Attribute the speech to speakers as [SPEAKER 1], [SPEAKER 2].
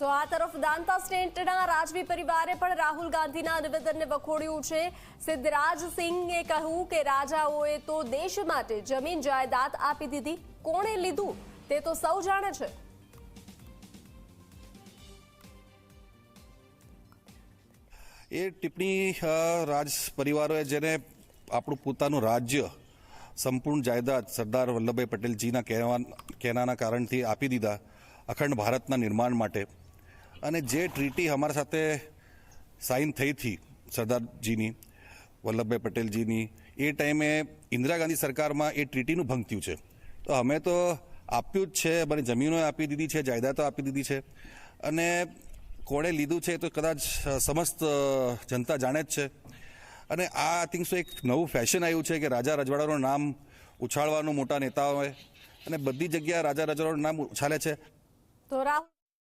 [SPEAKER 1] તો આ તરફ દાંતા સ્ટેન્ટના રાજવી પરિવારે પણ રાહુલ ગાંધીના નિવેદનને વખોડ્યું છે. સિદ્ધરાજસિંહે કહ્યું કે રાજાઓએ તો દેશ માટે જમીન જાયદાદ આપી દીધી. કોણે લીધું? તે તો સૌ જાણે છે.
[SPEAKER 2] એ ટિપ્પણી રાજ પરિવારોએ જેને આપણું પોતાનું રાજ્ય સંપૂર્ણ જાયદાદ સરદાર વલ્લભભાઈ પટેલજીના કહેવા, કહેનાના કારણથી આપી દીધા, અખંડ ભારતના નિર્માણ માટે અને જે ટ્રીટી અમારા સાથે સાઇન થઈ હતી સરદારજીની, વલ્લભભાઈ પટેલજીની, એ ટાઈમે ઇન્દિરા ગાંધી સરકારમાં એ ટ્રીટીનું ભંગ થયું છે. તો અમે તો આપ્યું જ છે, અમારી જમીનો આપી દીધી છે, જાયદાદો આપી દીધી છે. અને કોણે લીધું છે તો કદાચ સમસ્ત જનતા જાણે જ છે. અને આ આઈ થિંક સો એક નવું ફેશન આવ્યું છે કે રાજા રજવાડાનું નામ ઉછાળવાનું મોટા નેતાઓએ અને બધી જગ્યાએ રાજા રજવાડાનું નામ ઉછાલે છે.
[SPEAKER 1] તો